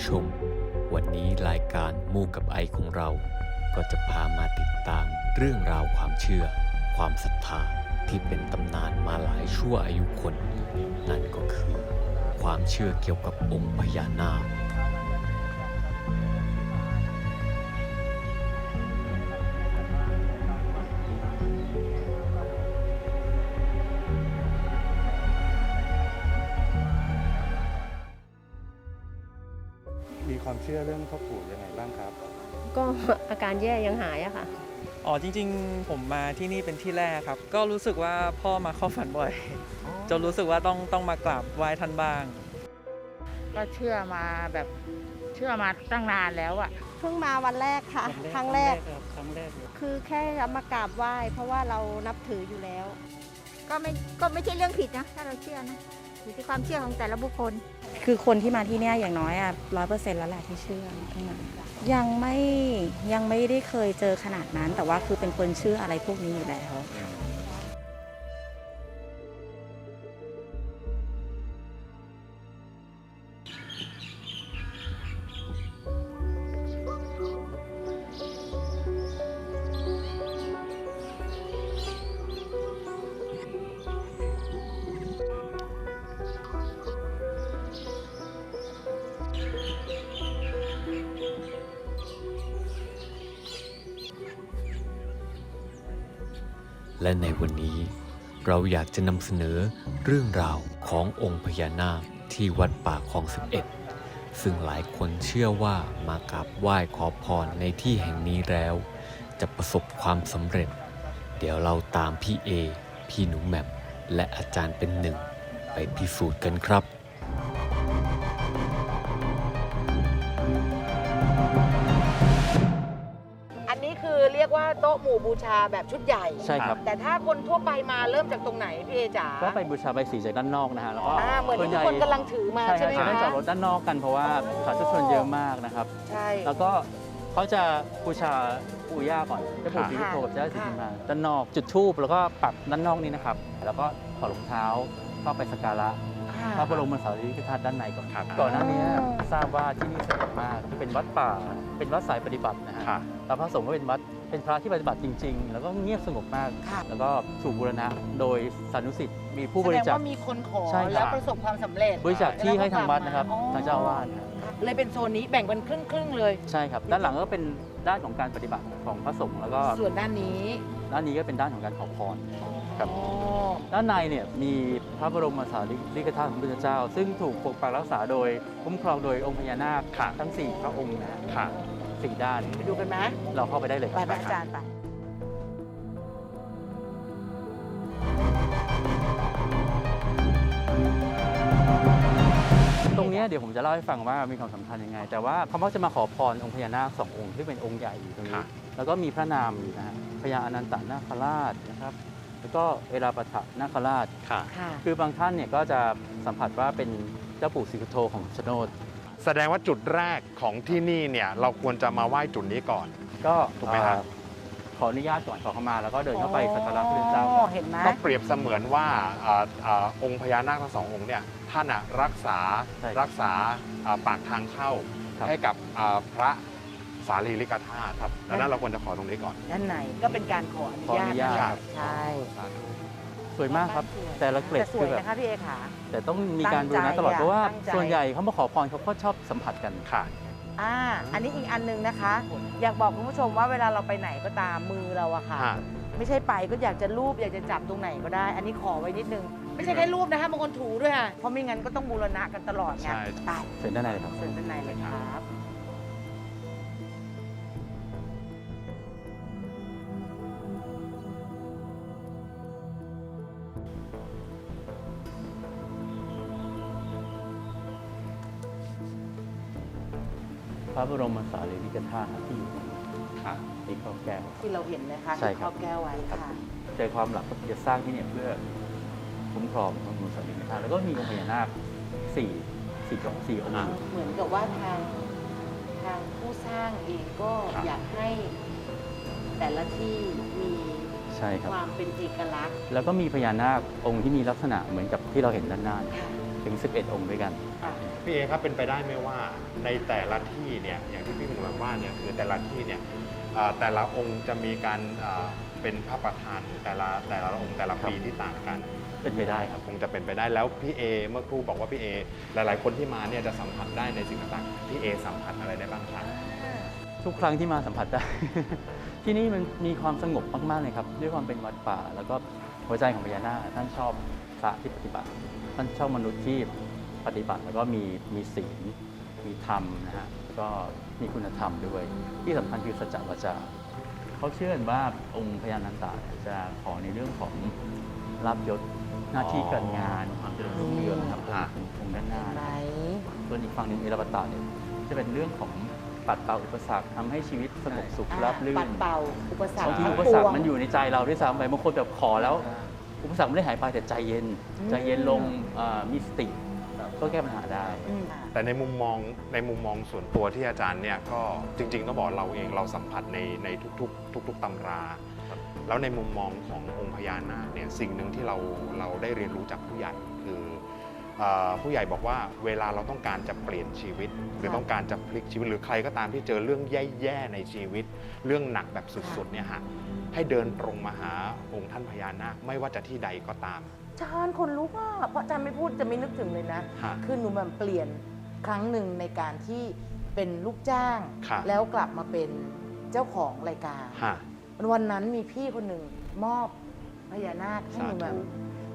ผู้ชม วันนี้รายการมูกับไอของเรา ก็จะพามาติดตามเรื่องราวความเชื่อ ความศรัทธาที่เป็นตำนานมาหลายชั่วอายุคน นั่นก็คือ ความเชื่อเกี่ยวกับองค์พญานาค มีความเชื่อเรื่องพ่อปู่ยังไงบ้างครับก็อาการแย่ยังหายอะค่ะ อ๋อจริง ๆ ผมมาที่นี่เป็นที่แรกครับ ก็รู้สึกว่าพ่อมาเข้าฝันบ่อยจนรู้สึกว่าต้องต้องมากราบไหว้ท่านบ้าง ก็เชื่อมาแบบเชื่อมาตั้งนานแล้วอะเพิ่งมาวันแรกค่ะ ครั้งแรกครั้งแรกเลยคือแค่มากราบไหว้ เพราะว่าเรานับถืออยู่แล้ว ก็ไม่ก็ไม่ใช่เรื่องผิดนะถ้าเราเชื่อนะอยู่ที่ความเชื่อของแต่ละบุคคล คือคนที่มาที่เนี่ยอย่างน้อยอะร้อยเปอร์เซ็นต์แล้วแหละที่เชื่อทั้งนั้นยังไม่ยังไม่ได้เคยเจอขนาดนั้น แต่ว่าคือเป็นคนเชื่ออะไรพวกนี้อยู่แล้ว และในวันนี้เราอยากจะนำเสนอเรื่องราวขององค์พญานาคที่วัดป่าคลอง 11 ซึ่งหลายคนเชื่อว่ามากราบไหว้ขอพรในที่แห่งนี้แล้ว จะประสบความสำเร็จ เดี๋ยวเราตามพี่เอ พี่หนูแหม่มและอาจารย์เป็นหนึ่ง ไปพิสูจน์กันครับ รียกว่าโต๊ะหมู่บูชาแบบชุดใหญ่ ใช่ครับ แต่ถ้าคนทั่วไปมาเริ่มจากตรงไหนพี่เอจ๋าก็ไปบูชาใบสีจากด้านนอกนะฮะแล้วก็อ่าเหมือนส่วนที่ใหทุญ่กคนกำลังถือมาใช่ใช่ไหมครับจะคะให้จอดรถด้านนอกกันเพราะว่าสาธุชนเยอะมากนะครับ ใช่ แล้วก็เขาจะบูชาปู่ย่าก่อนเจ้าปู่ศรีสุโธกับเจ้าศรีค่ะสุมาด้านนอกจุดธูปแล้วก็ปักด้านนอกนี้นะครับ แล้วก็ถอดรองเท้าเข้าไปสักการะค่ะพระบรมสารีริกธาตุด้านในก่อนครับก่อนหน้านี้ทราบว่าที่นี่สงบมากเป็นวัดป่าเป็นวัดสายปฏิบัตินะฮะค่ะแล้วพระสงฆ์ก็เป็นวัด เป็นพระที่ปฏิบัติจริง ๆ แล้วก็เงียบสงบมาก ค่ะ แล้วก็ถูกบูรณะโดยสานุสิทธิ์มีผู้บแสดริงจาคว่ามีคนขอใช่ครับ แล้วประสบความสำเร็จ บริจาคที่ให้ทางวัดนะครับอ๋อ ทางเจ้าอาวาสครับเลยเป็นโซนนี้แบ่งเป็นครึ่งครึ่งๆเลย ใช่ครับด้านหลังก็เป็นด้านของการปฏิบัติของพระสงฆ์แล้วก็ส่วนด้านนี้ด้านนี้ก็เป็นด้านของการขอพร ครับ อ๋อด้านในเนี่ยมีพระบรมสารีริกธาตุของพระพุทธเจ้า ซึ่งถูกปกปักรักษาโดยคุ้มครองโดยองค์พญานาคค่ะทั้ง 4 พระองค์นะค่ะ สี่ด้าน ไปดูกันไหมเราเข้าไปได้เลยไปไหมอาจารย์ไป ตรงเนี้ยเดี๋ยวผมจะเล่าให้ฟังว่ามีความสำคัญยังไง แต่ว่าเขามักจะมาขอพรองค์พญานาคสององค์ที่เป็นองค์ใหญ่อยู่ตรงนี้ ค่ะ แล้วก็มีพระนามอยู่นะฮะพญาอนันตนาคราชนะครับ แล้วก็เอราปถะนาคราช ค่ะ ค่ะ คือบางท่านเนี่ยก็จะสัมผัสว่าเป็นเจ้าปู่ศรีสุโธของชะโนด แสดงว่าจุดแรกของที่นี่เนี่ยเราควรจะมาไหว้จุดนี้ก่อน ก็ถูกไหมครับ เอ่อขออนุญาตก่อนขอเข้ามาแล้วก็เดินเข้าไปสักการะพระพุทธเจ้าอ๋อเห็นไหม ก็เปรียบเสมือนว่าอ่าอ่าองค์พญานาคทั้งสององค์เนี่ยท่านอะรักษาใช่รักษาอ่าปากทางเข้าครับ ให้กับอ่าพระสารีริกธาตุครับดังนั้นเราควรจะขอตรงนี้ก่อน ด้านในก็เป็นการขออนุขออนุญาตญาตครับใช่ ส วยมากครับ แต่ละเกล็ดแต่สคืวยอแบบนะคะพี่เอขา แต่ต้องมีการดูตั้งใจนะตลอดอะเพราะว่า ตั้งใจ ส่วนใหญ่เขามาขอพรเขาก็ชอบสัมผัสกันค่ะ อ่าอันนี้อีกอันหนึงนะคะ อยากบอกคุณผู้ชมว่าเวลาเราไปไหนก็ตามมือเราอะค่ะ ฮะ ไม่ใช่ไปก็อยากจะรูปอยากจะจับตรงไหนก็ได้ อันนี้ขอไว้นิดนึง ไม่ใช่แค่รูปนะคะบางคนถูด้วยค่ะเพราะไม่งั้นก็ต้องบูรณะกันตลอดไงใช่ตายเสร็จด้านในเลยครับเชิญด้านในเลยครับ บรมสารีริกธาตุที่อยู่ตรงนี้ค่ะที่เขาแก้ว ที่เราเห็นนะคะใช่ที่ครัครบ อบแก้วไว้ครับค่ะ ใจความหลักก็จะสร้างที่เนี่ยเพื่อคุ้มครองพระบรมสารีริกธาตุแล้วก็มีองค์พญานาคสี่สี่องค์สี่องค์อยู่ เหมือนกับว่าทางทางผู้สร้างเองก็ครับ อยากให้แต่ละที่มีใช่ครับ ความเป็นเอกลักษณ์แล้วก็มีพญานาคองค์ที่มีลักษณะเหมือนกับที่เราเห็นด้านหน้าเนี่ยค่ะ ถึง 11 องค์ด้วยกัน พี่เอครับเป็นไปได้ไหมว่าในแต่ละที่เนี่ยอย่างที่พี่หมูแบบว่าเนี่ยคือแต่ละที่เนี่ยเอ่อแต่ละองค์จะมีการเอ่อเป็นพระประธานแต่ละแต่ละองค์แต่ละปีที่ต่างกัน เป็นไปได้ครับ คงจะเป็นไปได้แล้วพี่เอเมื่อครู่บอกว่าพี่เอหลาย ๆ คนที่มาเนี่ยจะสัมผัสได้ในสิ่งต่างๆพี่เอสัมผัสอะไรได้บ้างครับ ทุกครั้งที่มาสัมผัสได้ ที่นี่มันมีความสงบมากๆเลยครับ ด้วยความเป็นวัดป่า แล้วก็หัวใจของพญานาคท่านชอบพระที่ปฏิบัติ ท่านชอบมนุษย์ที่ปฏิบัติ แล้วก็มีมีศีลมีธรรมนะฮะแล้วก็มีคุณธรรมด้วย ที่สำคัญคือสัจจะวาจาเขาเชื่อกันว่าองค์พญานันตาเนี่ยจะขอในเรื่องของลาบยศหน้าที่การงานความเจริญรุ่งเรืองนะครับองค์องค์ด้านหน้าไหนส่วนอีกฝั่งหนึ่งเอราวัตตาเนี่ยจะเป็นเรื่องของ ปัดเป่าอุปสรรคทำให้ชีวิตสงบสุขราบรื่ปันดเป่าอุปสรรคบางทีทั้งอุปสรรปควมันอยู่ในใจเราด้วยซ้ำไปบางคนแบบขอแล้ว อุปสรรคไม่ได้หายไปแต่ใจเย็นอืมใจเย็นลงเอ่อมีสติก็แก้ปัญหาได้ อืมแต่ในมุมมองในมุมมองส่วนตัวที่อาจารย์เนี่ยก็จริงๆต้องบอกเราเองเราสัมผัสในในทุกๆ ทุก ๆตำรา แล้วในมุมมองขององค์พญานาคเนี่ยสิ่งหนึ่งที่เราเราได้เรียนรู้จากผู้ใหญ่คือเอ่อ ผู้ใหญ่บอกว่าเวลาเราต้องการจะเปลี่ยนชีวิต หรือค่ะต้องการจะพลิกชีวิตหรือใครก็ตามที่เจอเรื่องแย่ๆในชีวิต เรื่องหนักแบบสุดๆเนี่ยฮะให้เดินตรงมาหาองค์ท่านพญานาคไม่ว่าจะที่ใดก็ตามอาจารย์คนลุกอะเพราะอาจารย์ไม่พูดจะไม่นึกถึงเลยนะฮะคือหนูแบบเปลี่ยนครั้งหนึ่งในการที่เป็นลูกจ้างค่ะแล้วกลับมาเป็นเจ้าของรายการฮะวันนั้นมีพี่คนหนึ่งมอบพญานาคให้หนูแบบสาธุ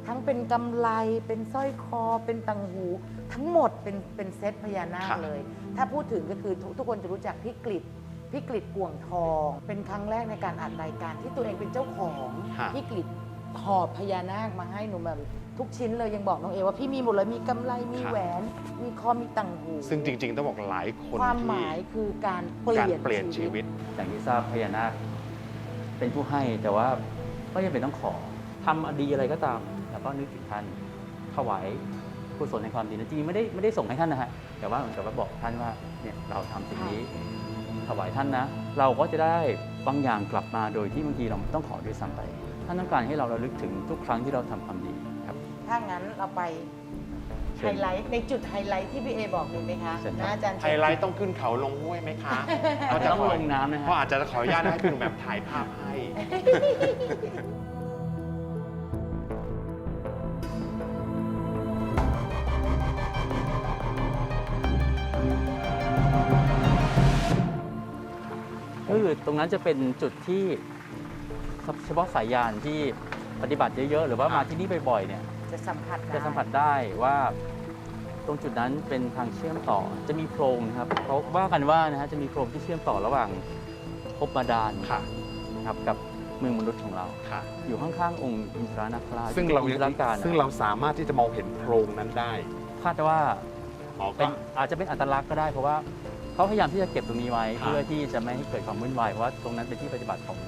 ทั้งเป็นกำไลเป็นสร้อยคอ เป็นตังหู ทั้งหมดเป็นเป็นเซตพญานาคเลย ถ้าพูดถึงก็คือทุกทุกคนจะรู้จักพี่กฤษพี่กฤษก่วงทอง เป็นครั้งแรกในการอัดรายการที่ตัวเองเป็นเจ้าของฮะพี่กฤษหอบพญานาคมาให้หนูแบบทุกชิ้นเลยยังบอกน้องเอว่าพี่มีหมดเลยมีกำไลมีแหวน มีคอมีตังหู ซึ่งจริง ๆ ต้องบอกหลายคนความหที่มายคือการเปการลี่ยนเปลี่ยนชีวิตอย่างที่ทราบพญานาคเป็นผู้ให้แต่ว่าก็ยังเป็นต้องขอทำดีอะไรก็ตาม แล้วก็นึกถึงท่านถวายกุศลในความดีนะจริงๆไม่ได้ไม่ได้ส่งให้ท่านนะฮะแต่ว่าเหมือนกับว่าบอกท่านว่าเนี่ยเราทำสิ่งนี้ถวายท่านนะ เราก็จะได้บางอย่างกลับมาโดยที่บางทีเราไม่ต้องขอด้วยซ้ำไปท่านต้องการให้เราระลึกถึงทุกครั้งที่เราทำความดีครับถ้างั้นเราไปเชิไฮญไลท์ในจุดไฮไลท์ที่พี่เอบอกเลยไหมคะเชิญครับนะอาจารย์ไฮไลท์ต้องขึ้นเขาลงห้วยไหมคะเราจะต้องลงน้ำนะเพราะฮะอาจจะขออนุญาตให้พี่หนุ่มแบบถ่ายภาพให้ คือตรงนั้นจะเป็นจุดที่เฉพาะสายยานที่ปฏิบัติเยอะๆ หรือว่ามาที่นี่บ่อยๆเนี่ยจะสัมผัสได้จะสัมผัสได้ว่าตรงจุดนั้นเป็นทางเชื่อมต่อจะมีโพรงนะครับเขาว่ากันว่านะฮะจะมีโพรงที่เชื่อมต่อระหว่างภพบาดาลค่ะนะครับกับเมืองมนุษย์ของเราค่ะอยู่ข้างๆองค์อินทรานาคราชซึ่งเราอินทราการซึ่งเราสามารถที่จะมองเห็นโพรงนั้นได้ คาดว่าอ๋อเป็ก็นอาจจะเป็นอัตลักษณ์ก็ได้เพราะว่า เขาพยายามที่จะเก็บตรงนี้ไว้ครับเพื่อที่จะไม่ให้เกิดความวุ่นวายเพราะว่าตรงนั้นเป็นที่ปฏิบัติของ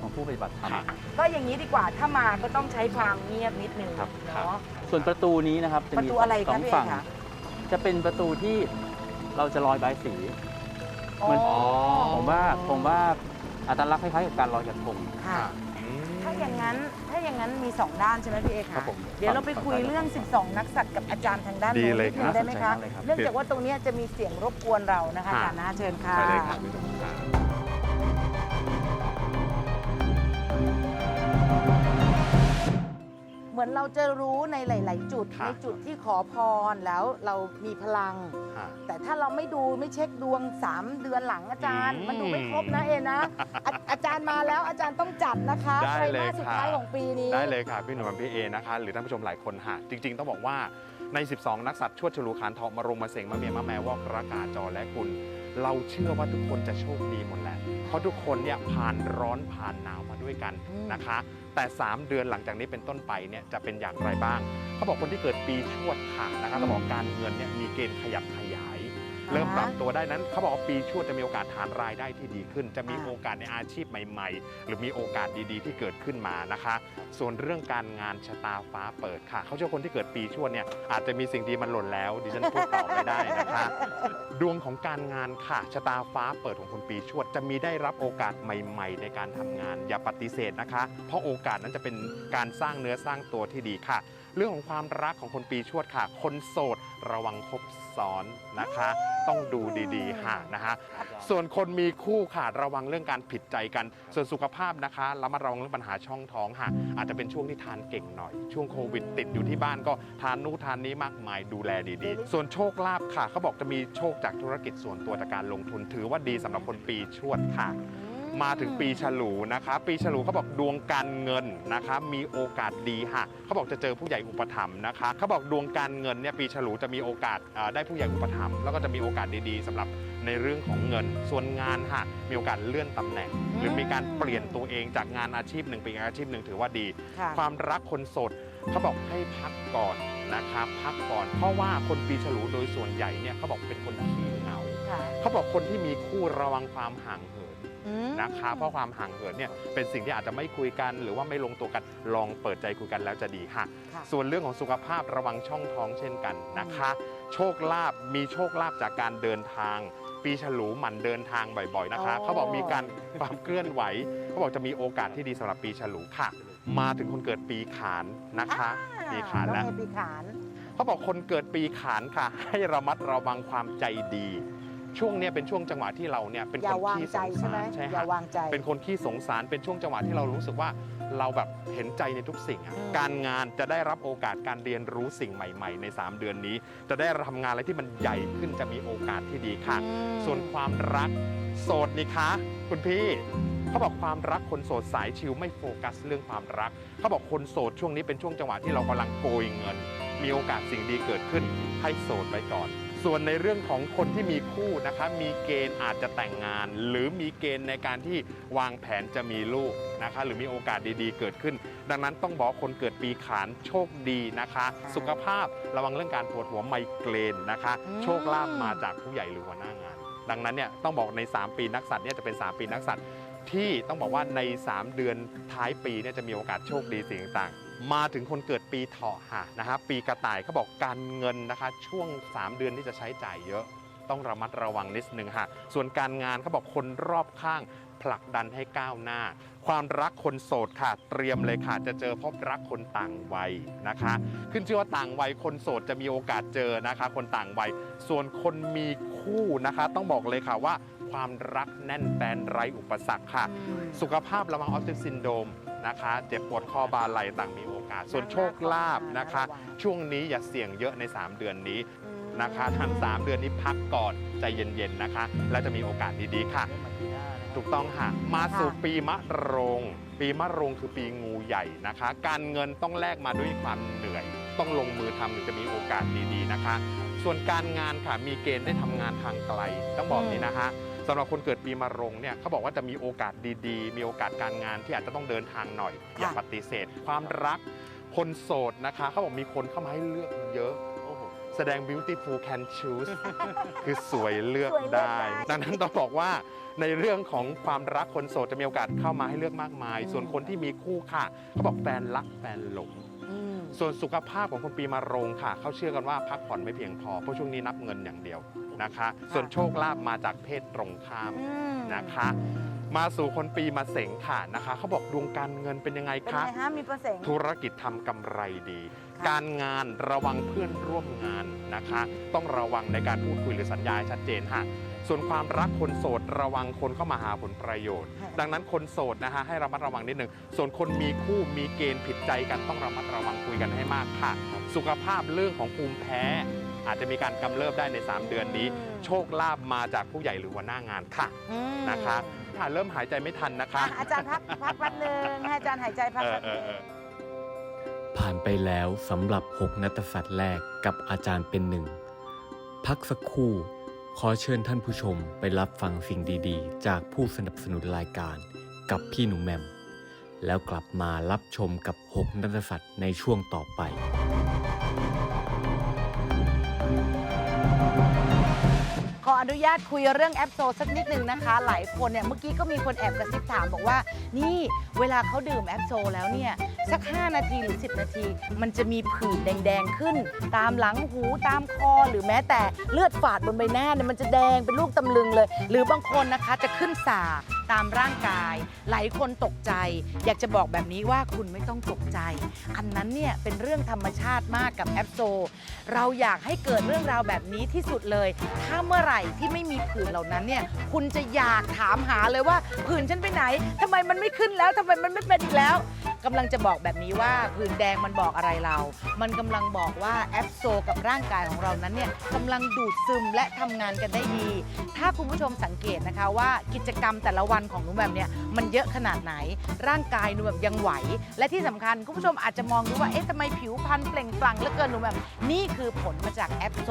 ของผู้ปฏิบัติธรรมค่ะก็อย่างนี้ดีกว่าถ้ามาก็ต้องใช้ความเงียบนิดนึงครับเนาะ ส่วนประตูนี้นะครับจะประมีตูอะไรสคะองพี่เอฝั่ง คะ จะเป็นประตูที่เราจะลอยใบายสีอ๋อมันผมว่าผมว่าอัตลักษณ์คล้ายๆกับการลอยกระทง ค่ะ อืมถ้าอย่างนั้นถ้าอย่างนั้นมี 2 ด้านใช่ไหมพี่เอครัคะบผมเดี๋ยวเราไปคุยฝั่งเรื่อง 12 นักสัตว์กับอาจารย์ทางด้านดีโน้นเลยนิดนึงได้ไหมน่าสนใจคะมากเลยครับ เนื่องจากว่าตรงเนี้ยจะมีเสียงรบกวนเรานะคะอาค่ะจารย์นะเชิญค่ะ ไปเลยค่ะพี่หนุ่มค่ะ เหมือนเราจะรู้ในหลาย ๆ จุดค่ะในจุดที่ขอพรแล้วเรามีพลังค่ะแต่ถ้าเราไม่ดูไม่เช็คดวง 3 เดือนหลังอาจารย์อืมมันดูไม่ครบนะเอนะอาอาจารย์มาแล้วอาจารย์ต้องจัดนะคะได้ไตรเลยมาสสุดค่ะท้ายของปีนี้ ได้เลยค่ะ พี่หนุ่มกับพี่เอนะคะ หรือท่านผู้ชมหลายคนฮะจริง ๆ ต้องบอกว่าใน 12 นักสัตว์ชวดฉลูขานทองมารงมาเสงมาเมียมาแมวอกรากาจอและคุณ เราเชื่อว่าทุกคนจะโชคดีหมดแหละเพราะทุกคนเนี่ยผ่านร้อนผ่านหนาวมาด้วยกันอืมนะคะ แต่ 3 เดือนหลังจากนี้เป็นต้นไปเนี่ยจะเป็นอย่างไรบ้าง เขาบอกคนที่เกิดปีชวดค่ะนะคะเขาบอกการเงินเนี่ยมีเกณฑ์ขยับขย เริ่มปรับตัวได้นั้นเขาบอกว่าปีชวดจะมีโอกาสฐานรายได้ที่ดีขึ้น จะมีอ่าโอกาสในอาชีพใหม่ ๆ หรือมีโอกาสดีๆ ที่เกิดขึ้นมานะคะ ส่วนเรื่องการงานชะตาฟ้าเปิดค่ะ เขาเชื่อคนที่เกิดปีชวดเนี่ยอาจจะมีสิ่งดีมันหล่นแล้วดิฉันพูดต่อไม่ได้นะคะ ดวงของการงานค่ะชะตาฟ้าเปิดของคนปีชวด จะมีได้รับโอกาสใหม่ ๆ ในการทำงานอย่าปฏิเสธนะคะ เพราะโอกาสนั้นจะเป็นการสร้างเนื้อสร้างตัวที่ดีค่ะ เรื่องของความรักของคนปีชวดค่ะ คนโสดระวังคบซ้อนนะคะ ต้องดูดีๆค่ะนะฮะส่วนคนมีคู่ค่ะระวังเรื่องการผิดใจกัน ส่วนสุขภาพนะคะระมัดระวังเรื่องปัญหาช่องท้องค่ะ อาจจะเป็นช่วงที่ทานเก่งหน่อย ช่วงโควิดติดอยู่ที่บ้านก็ทานนู่นทานนี้มากมายดูแลดีๆ ส่วนโชคลาภค่ะเขาบอกจะมีโชคจากธุรกิจส่วนตัวจากการลงทุน ถือว่าดีสำหรับคนปีชวดค่ะ มาถึงปีฉลูนะคะ ปีฉลูเขาบอกดวงการเงินนะคะ มีโอกาสดีค่ะเขาบอกจะเจอผู้ใหญ่อุปถัมภ์นะคะเขาบอกดวงการเงินเนี่ยปีฉลูจะมีโอกาสเอ่อได้ผู้ใหญ่อุปถัมภ์แล้วก็จะมีโอกาสดีๆสำหรับในเรื่องของเงิน ส่วนงานค่ะมีโอกาสเลื่อนตำแหน่ง หรือมีการเปลี่ยนตัวเองจากงานอาชีพหนึ่งไปอีกอาชีพหนึ่งถือว่าดีค่ะความรักคนโสดเขาบอกให้พักก่อนนะคะพักก่อนเพราะว่าคนปีฉลูโดยส่วนใหญ่เนี่ยเขาบอกเป็นคนขี้เหงาค่ะเขาบอกคนที่มีคู่ระวังความห่างเหิ นอืมนะคะเพราะความห่างเหินเนี่ยเป็นสิ่งที่อาจจะไม่คุยกัน หรือว่าไม่ลงตัวกันลองเปิดใจคุยกันแล้วจะดีค่ะ ค่ะ ส่วนเรื่องของสุขภาพระวังช่องท้องเช่นกันนะคะ โชคลาภมีโชคลาภจากการเดินทาง ปีฉลูหมั่นเดินทางบ่อยๆนะคะ อ๋อ เขาบอกมีการความเคลื่อนไหว เขาบอกจะมีโอกาสที่ดีสำหรับปีฉลูค่ะ มาถึงคนเกิดปีขานนะคะ ปีขานน้แล้องวเอปีขาน เขาบอกคนเกิดปีขานค่ะ ให้ระมัดระวังความใจดี ช่วงเนี้ยเป็นช่วงจังหวะที่เราเนี่ยเป็นอย่าคนวางขี้ใจสงใช่สาไหมรใช่อย่าฮะวางใจ เป็นคนขี้สงสารเป็นช่วงจังหวะที่เรารู้สึกว่าเราแบบเห็นใจในทุกสิ่งอะอืม การงานจะได้รับโอกาสการเรียนรู้สิ่งใหม่ ๆ ใน 3 เดือนนี้ จะได้ทำงานอะไรที่มันใหญ่ขึ้นจะมีโอกาสที่ดีค่ะ อืมส่วนความรักโสดนี่คะ คุณพี่เขาบอกความรักคนโสดสายชิลไม่โฟกัสเรื่องความรักเขาบอกคนโสดช่วงนี้เป็นช่วงจังหวะที่เรากำลังโกยเงิน มีโอกาสสิ่งดีเกิดขึ้นให้โสดไว้ก่อน ส่วนในเรื่องของคนที่มีคู่นะคะมีเกณฑ์อาจจะแต่งงาน หรือมีเกณฑ์ในการที่วางแผนจะมีลูกนะคะหรือมีโอกาสดีๆ เกิดขึ้น ดังนั้นต้องบอกคนเกิดปีขานโชคดีนะคะ สุขภาพระวังเรื่องการปวดหัวไมเกรนนะคะอืมโชคลาภมาจากผู้ใหญ่หรือหัวหน้างาน ดังนั้นเนี่ยต้องบอกใน 3 ปีนักสัตว์เนี่ยจะเป็น 3 ปีนักสัตว์ที่ต้องบอกว่าใน 3 เดือนท้ายปีเนี่ยจะมีโอกาสโชคดีสิ่งต่างๆ มาถึงคนเกิดปีเถาะค่ะนะฮะปีกระต่ายเขาบอกการเงินนะคะช่วง 3 เดือนที่จะใช้จ่ายเยอะ ต้องระมัดระวังนิดนึงค่ะส่วนการงานเขาบอกคนรอบข้างผลักดันให้ก้าวหน้า ความรักคนโสดค่ะ เตรียมเลยค่ะ จะเจอพบรักคนต่างวัยนะคะ ขึ้นชื่อว่าต่างวัยคนโสดจะมีโอกาสเจอนะคะ คนต่างวัย ส่วนคนมีคู่นะคะ ต้องบอกเลยค่ะว่า ความรักแน่นแฟนไร้อุปสรรคค่ะ สุขภาประวังออฟฟิซินโดม นะคะ เจ็บปวดคอบาไหล่ต่างมีโอกาส ส่วนโชคลาภนะคะ ช่วงนี้อย่าเสี่ยงเยอะใน 3 เดือนนี้นะคะทั้ง3เดือนนี้พักก่อนใจเย็นๆนะคะ แล้วจะมีโอกาสดีๆค่ะ ถูกต้องค่ะ มาสู่ปีมะโรง ปีมะโรงคือปีงูใหญ่นะคะ การเงินต้องแลกมาด้วยความเหนื่อย ต้องลงมือทำถึงจะมีโอกาสดีๆนะคะ ส่วนการงานค่ะมีเกณฑ์ได้ทำงานทางไกล ต้องบอกนี้นะคะ สำหรับคนเกิดปีมะโรงเนี่ยเขาบอกว่าจะมีโอกาสดีๆ มีโอกาสการงานที่อาจจะต้องเดินทางหน่อย อย่าปฏิเสธ ความรักคนโสดนะคะเขาบอกมีคนเข้ามาให้เลือกเยอะแสดง beautiful can choose คือสวยเลือกสวยเลือกได้ได้ ดังนั้นต้องบอกว่าในเรื่องของความรักคนโสดจะมีโอกาสเข้ามาให้เลือกมากมาย ส่วนคนที่มีคู่ค่ะ เขาบอกแฟนรักแฟนหลงอืมส่วนสุขภาพของคนปีมะโรงค่ะ เขาเชื่อกันว่าพักผ่อนไม่เพียงพอ เพราะช่วงนี้นับเงินอย่างเดียว นะคะ ส่วนโชคลาภมาจากเพศตรงข้ามอืมนะคะ มาสู่คนปีมะเสงค่ะนะคะเขาบอกดวงการเงินเป็นยังไงเป็นคะไงฮะมีเปอร์เซ็นต์ธุรกิจทำกำไรดีค่ะการงานระวังเพื่อนร่วมงานนะคะ ต้องระวังในการพูดคุยหรือสัญญาให้ชัดเจนค่ะส่วนความรักคนโสดระวังคนเข้ามาหาผลประโยชน์ ดังนั้นคนโสดนะคะให้ระมัดระวังนิดหนึ่งส่วนคนมีคู่มีเกณฑ์ผิดใจกันต้องระมัดระวังคุยกันให้มากค่ะ สุขภาพเรื่องของภูมิแพ้ อาจจะมีการกำเริบได้ใน 3 เดือนนี้ โชคลาภมาจากผู้ใหญ่หรือหัวหน้างานค่ะอืมนะคะถ้าเริ่มหายใจไม่ทันนะคะ อะอาจารย์พักพักแป๊บนึงให้อาจารย์หายใจพักเออแป๊บเอนึองเออ ผ่านไปแล้วสำหรับ 6 นัตสัตว์แรกกับอาจารย์เป็นหนึ่ง พักสักครู่ ขอเชิญท่านผู้ชมไปรับฟังสิ่งดีๆ จากผู้สนับสนุนรายการกับพี่หนูแหมม แล้วกลับมารับชมกับ 6 นัตสัตว์ในช่วงต่อไป ขออนุญาตคุยเรื่องแอปโซสักนิดหนึ่งนะคะ หลายคนเนี่ยเมื่อกี้ก็มีคนแอบกระซิบถามบอกว่า นี่เวลาเขาดื่มแอปโซแล้วเนี่ยสัก 5 นาทีหรือ 10 นาที มันจะมีผื่นแดงๆขึ้น ตามหลังหูตามคอหรือแม้แต่เลือดฝาดบนใบหน้าเนี่ยมันจะแดงเป็นลูกตำลึงเลย หรือบางคนนะคะจะขึ้นสา ตามร่างกาย หลายคนตกใจ อยากจะบอกแบบนี้ว่าคุณไม่ต้องตกใจ อันนั้นเนี่ยเป็นเรื่องธรรมชาติมากกับแอปโซ เราอยากให้เกิดเรื่องราวแบบนี้ที่สุดเลย ถ้าเมื่อไหร่ที่ไม่มีผื่นเหล่านั้นเนี่ยคุณจะอยากถามหาเลยว่าผื่นฉันไปไหนทำไมมันไม่ขึ้นแล้วทำไมมันไม่เป็นอีกแล้ว กำลังจะบอกแบบนี้ว่าผื่นแดงมันบอกอะไรเรา มันกำลังบอกว่าแอปโซกับร่างกายของเรานั้นเนี่ยกำลังดูดซึมและทำงานกันได้ดี ถ้าคุณผู้ชมสังเกตนะคะว่ากิจกรรมแต่ละวันของหนูแบบเนี่ยมันเยอะขนาดไหน ร่างกายหนูแบบยังไหว และที่สำคัญคุณผู้ชมอาจจะมองดูว่าเอ๊ะทำไมผิวพรรณเปล่งปลั่งเหลือเกินหนูแบบนี่คือผลมาจากแอปโซ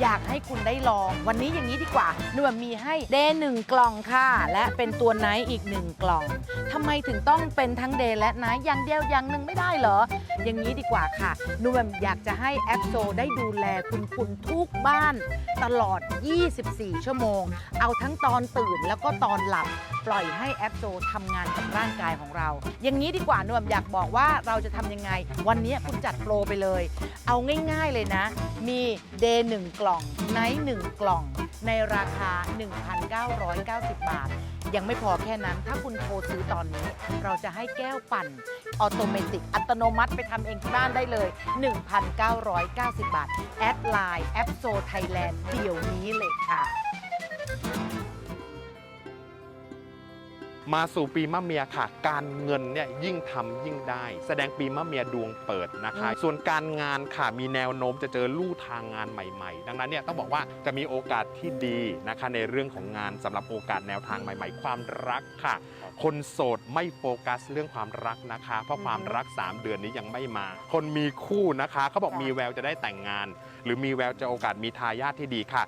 อยากให้คุณได้ลอง วันนี้อย่างนี้ดีกว่าหนูแบบมีให้เดย์หนึ่งกล่องค่ะและเป็นตัวไนท์อีกหนึ่งกล่องทำไมถึงต้องเป็นทั้งเดย์และไนท์อย่างเดียวอย่างหนึ่งไม่ได้เหรอ อย่างนี้ดีกว่าค่ะนุ่มอยากจะให้แอปโซได้ดูแลคุณคุณทุกบ้าน ตลอด 24 ชั่วโมง เอาทั้งตอนตื่นแล้วก็ตอนหลับ ปล่อยให้แอปโซทำงานกับร่างกายของเรา อย่างนี้ดีกว่านูแบบอยากบอกว่าเราจะทำยังไง วันนี้คุณจัดโปรไปเลย เอาง่ายๆเลยนะ มีเดย์หนึ่งกล่องไนท์หนึ่งกล่อง ในราคา 1,990 บาท ยังไม่พอแค่นั้น ถ้าคุณโทรซื้อตอนนี้ เราจะให้แก้วปั่นออโตเมติกอัตโนมัติไปทำเองที่บ้านได้เลย 1,990 บาท แอดไลน์แอปโซไทยแลนด์เดี๋ยวนี้เลยค่ะ มาสู่ปีมะเมียค่ะ การเงินเนี่ยยิ่งทำยิ่งได้ แสดงปีมะเมียดวงเปิดนะคะ ส่วนการงานค่ะมีแนวโน้มจะเจอลู่ทางงานใหม่ ๆ ดังนั้นเนี่ยต้องบอกว่าจะมีโอกาสที่ดีนะคะในเรื่องของงานสำหรับโอกาสแนวทางใหม่ ๆ ความรักค่ะ คนโสดไม่โฟกัสเรื่องความรักนะคะ เพราะความรัก 3 เดือนนี้ยังไม่มา คนมีคู่นะคะเขาบอกมีแววจะได้แต่งงาน หรือมีแววจะโอกาสมีทายาทที่ดีค่ะ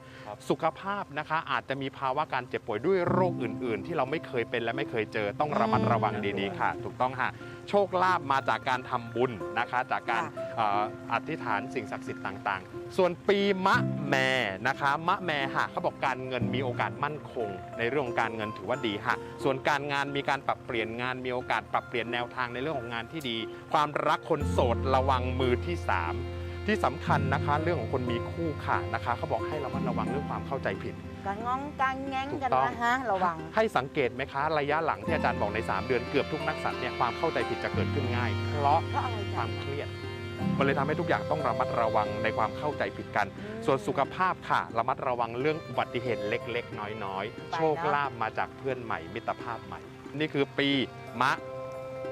สุขภาพนะคะอาจจะมีภาวะการเจ็บป่วยด้วยโรคอื่น ๆ ที่เราไม่เคยเป็นและไม่เคยเจอต้องระมัดระวังดีๆค่ะ ถูกต้องค่ะ โชคลาภมาจากการทำบุญนะคะ จากการค่ะเอ่ออธิษฐานสิ่งศักดิ์สิทธิ์ต่างๆ ส่วนปีมะแม่นะคะ มะแม่ค่ะเขาบอกการเงินมีโอกาสมั่นคง ในเรื่องของการเงินถือว่าดีค่ะ ส่วนการงานมีการปรับเปลี่ยนงานมีโอกาสปรับเปลี่ยนแนวทางในเรื่องของงานที่ดี ความรักคนโสดระวังมือที่สามที่สำคัญนะคะ เรื่องของคนมีคู่ค่ะนะคะเขาบอกให้ระมัดระวังเรื่องความเข้าใจผิด การง้องการแง้งกันถูกต้องนะฮะระวัง ให้สังเกตไหมคะ ระยะหลังที่อาจารย์บอกใน 3 เดือนเกือบทุกนักสัตว์เนี่ยความเข้าใจผิดจะเกิดขึ้นง่าย เพราะเพราะอะไรคจ๊ะวามเครียดมันเลยทำให้ทุกอย่างต้องระมัดระวังในความเข้าใจผิดกัน ส่วนสุขภาพค่ะ ระมัดระวังเรื่องอุบัติเหตุเล็ก ๆ น้อยๆ โชคลาภมาจากเพื่อนใหม่มิตรภาพใหม่ นี่คือปีมะ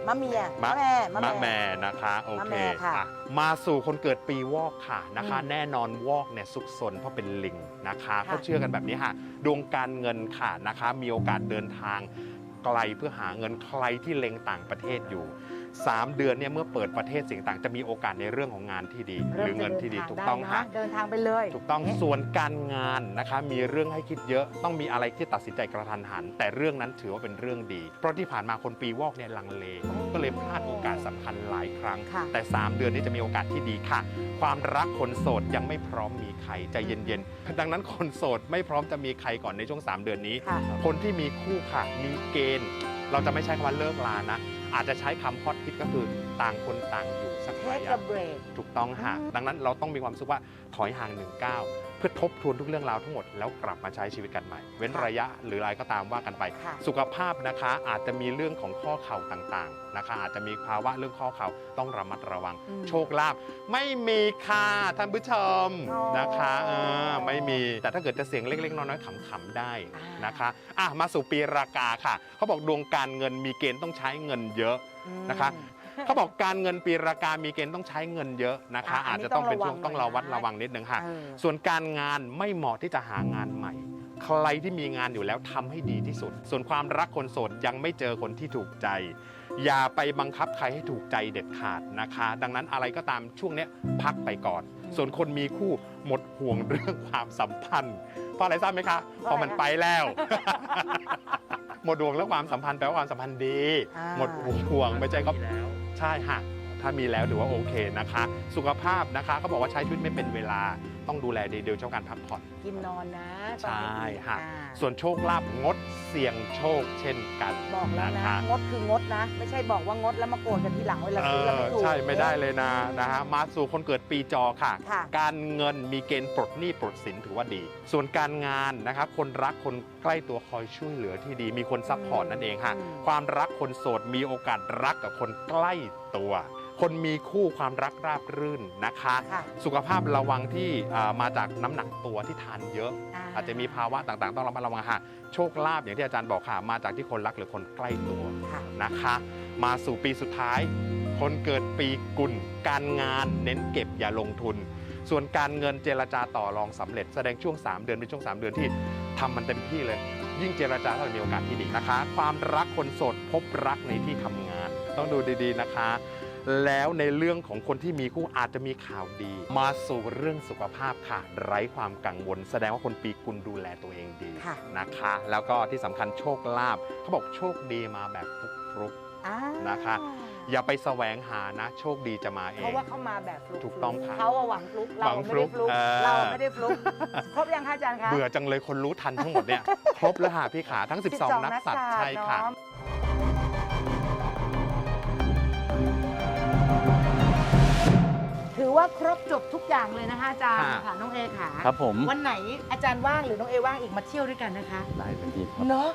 มะเมียมะมะแม่มะแม่นะคะโอมะเคแม่ค่ะอะมาสู่คนเกิดปีวอกค่ะนะคะอืมแน่นอนวอกเนี่ยสุขสนเพราะเป็นลิงนะคะค่ะเขาเชื่อกันแบบนี้ค่ะ ดวงการเงินค่ะนะคะ มีโอกาสเดินทางไกลเพื่อหาเงินใครที่เล็งต่างประเทศอยู่ 3 เดือนเนี่ยเมื่อเปิดประเทศสิ่งต่างจะมีโอกาสในเรื่องของงานที่ดีหเริ่รืมอเงินที่ดีจะถูกเดินต้องทาค่ะได้นเดินทางไปเลย ถูกต้องเอ๊ะส่วนการงานนะคะมีเรื่องให้คิดเยอะต้องมีอะไรที่ตัดสินใจกระทันหัน แต่เรื่องนั้นถือว่าเป็นเรื่องดี เพราะที่ผ่านมาคนปีวอกเนี่ยลังเล ก็เลยพลาดโอกาสสำคัญหลายครั้งค่ะแต่ 3 เดือนนี้จะมีโอกาสที่ดีค่ะ ความรักคนโสดยังไม่พร้อมมีใครใจเย็นๆดังนั้นคนโสดไม่พร้อมจะมีใครก่อนในช่วง 3 เดือนนี้ค่ะคนที่มีคู่ค่ะมีเกณฑ์ เราจะไม่ใช้คำว่าเลิกลานะ อาจจะใช้คำฮอตฮิตก็คือต่างคนต่างอยู่สักเทระคยะกับเบรกถูกต้องค่ะอืมดังนั้นเราต้องมีความรู้สึกว่าถอยห่างหนึ่งก้าว เพื่อทบทวนทุกเรื่องราวทั้งหมดแล้วกลับมาใช้ชีวิตกันใหม่ เว้นระยะหรืออะไรก็ตามว่ากันไป ค่ะ สุขภาพนะคะอาจจะมีเรื่องของข้อเข่าต่างๆนะคะ อาจจะมีภาวะเรื่องข้อเข่าต้องระมัดระวัง อืม โชคลาภไม่มีค่ะท่านผู้ชมอ๋อนะคะเออไม่มีแต่ถ้าเกิดจะเสียงเล็กๆน้อยๆขำๆได้นะคะอะมาสู่ปีรากาค่ะ เขาบอกดวงการเงินมีเกณฑ์ต้องใช้เงินเยอะ อืม นะคะ เขาบอกการเงินปีรากามีเกณฑ์ต้องใช้เงินเยอะนะคะ อะอัอาจนนี้จะต้องเป็นช่วงต้ต้อองงระระวัวังดหน่อยระวังนิดนึงค่ะ เออ ส่วนการงานไม่เหมาะที่จะหางานใหม่ ใครที่มีงานอยู่แล้วทำให้ดีที่สุด ส่วนความรักคนโสดยังไม่เจอคนที่ถูกใจ อย่าไปบังคับใครให้ถูกใจเด็ดขาดนะคะ ดังนั้นอะไรก็ตามช่วงเนี้ยพักไปก่อน ส่วนคนมีคู่หมดห่วงเรื่องความสัมพันธ์ เพราะอะไรทราบไหมคะเพราะมันไปแล้ว หมดห่วงเรื่องความสัมพันธ์แปลว่าความสัมพันธ์ดีอ่าหมดห่วงไม่ใช่ก็ใช่ค่ะ ถ้ามีแล้วถือว่าโอเคนะคะ สุขภาพนะคะเขาบอกว่าใช้ชีวิตไม่เป็นเวลาต้องดูแลดีเดียวเจ้าการพักผ่อน กินนอนนะใช่ค่ะอ่าส่วนโชคลาภงดเสี่ยงโชคเช่นกันบอกแล้วนะคะงดคืองดนะ ไม่ใช่บอกว่างดแล้วมาโกรธกันทีหลังเวลาเอซื้อแล้วอไม่ถูกใช่ไม่ได้เลยนะนะฮะมาสู่คนเกิดปีจอค่ะค่ะ การเงินมีเกณฑ์ปลดหนี้ปลดสินถือว่าดี ส่วนการงานนะครับคนรักคนใกล้ตัวคอยช่วยเหลือที่ดี มีคนซัพพอร์ตนั่นเองค่ะอืมความรักคนโสดมีโอกาสรักกับคนใกล้ตัว คนมีคู่ความรักราบรื่นนะคะ ค่ะ สุขภาพระวังที่อ่ามาจากน้ำหนักตัวที่ทานเยอะอ่าอาจจะมีภาวะต่างๆ ต้องระมัดระวังค่ะ โชคลาภอย่างที่อาจารย์บอกค่ะ มาจากที่คนรักหรือคนใกล้ตัวค่ะ นะคะ มาสู่ปีสุดท้าย คนเกิดปีกุลการงานเน้นเก็บอย่าลงทุน ส่วนการเงินเจรจาต่อรองสำเร็จแสดงช่วง 3 เดือนเป็นช่วง 3 เดือนที่ทำมันเต็มที่เลย ยิ่งเจรจาเท่าไหร่มีโอกาสที่ดีนะคะ ความรักคนโสดพบรักในที่ทำงาน ต้องดูดีๆนะคะ แล้วในเรื่องของคนที่มีคู่อาจจะมีข่าวดี มาสู่เรื่องสุขภาพค่ะ ไร้ความกังวล แสดงว่าคนปีกุลดูแลตัวเองดีค่ะ นะคะ แล้วก็ที่สำคัญโชคลาภเขาบอกโชคดีมาแบบฟลุกๆอ่านะคะ อย่าไปแสวงหานะ โชคดีจะมาเอเพราะงว่าเขามาแบบฟลุกถูกต้องค่ะเขาอะหวังฟลุกหเราวังไม่ฟลุได้กฟลุกเออ เราไม่ได้ฟลุกครบยังคะอาจารย์คะ เบื่อจังเลยคนรู้ทันทั้งหมดเนี่ย ครบแล้วค่ะพี่ขาทั้ง 12 นักสัตว์ใช่ค่ะ เนา อว่าครบจบทุกอย่างเลยนะคะอาจารย์ค่ะค่ะน้องเอค่ะครับผมวันไหนอาจารย์ว่างหรือน้องเอว่างอีกมาเที่ยวด้วยกันนะคะได้เป็นทีครับเนาะ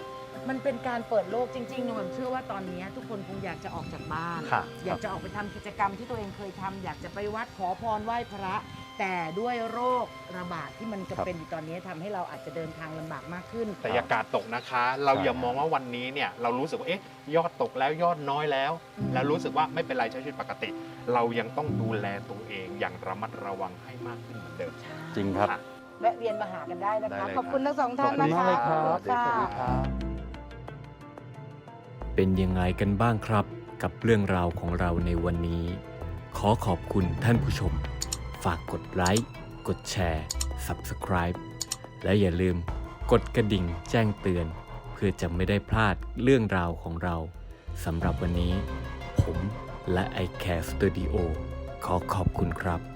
มันเป็นการเปิดโลกจริงๆหนูแบบเชื่อว่าตอนนี้ทุกคนคงอยากจะออกจากบ้านค่ะอยากจะออกไปทำกิจกรรมที่ตัวเองเคยทำอยากจะไปวัดขอพรไหว้พระ แต่ด้วยโรคระบาดที่มันจะครับ เป็นอยู่ตอนนี้ทำให้เราอาจจะเดินทางลำบากมากขึ้น แต่อย่ากาดตกนะคะ เราอย่ามองว่าวันนี้เนี่ยเรารู้สึกว่าเอ๊ะยอดตกแล้วยอดน้อยแล้ว อืม แล้วรู้สึกว่าไม่เป็นไรใช้ชีวิตปกติ เรายังต้องดูแลตัวเองอย่างระมัดระวังให้มากขึ้นเหมือนเดิม จริงครับค่ะแวะเวียนมาหากันได้นะได้คะ เลยขอบคุณทั้งสองขอท่าบนคุณนะมากคะเลยครับ ขอบคุณสวัสดีค่ะครับเป็นยังไงกันบ้างครับ กับเรื่องราวของเราในวันนี้ ขอขอบคุณท่านผู้ชม ฝากกดไลค์ กดแชร์ Subscribe และอย่าลืมกดกระดิ่งแจ้งเตือน เพื่อจะไม่ได้พลาดเรื่องราวของเราสำหรับวันนี้ ผมและ iCare Studio ขอขอบคุณครับ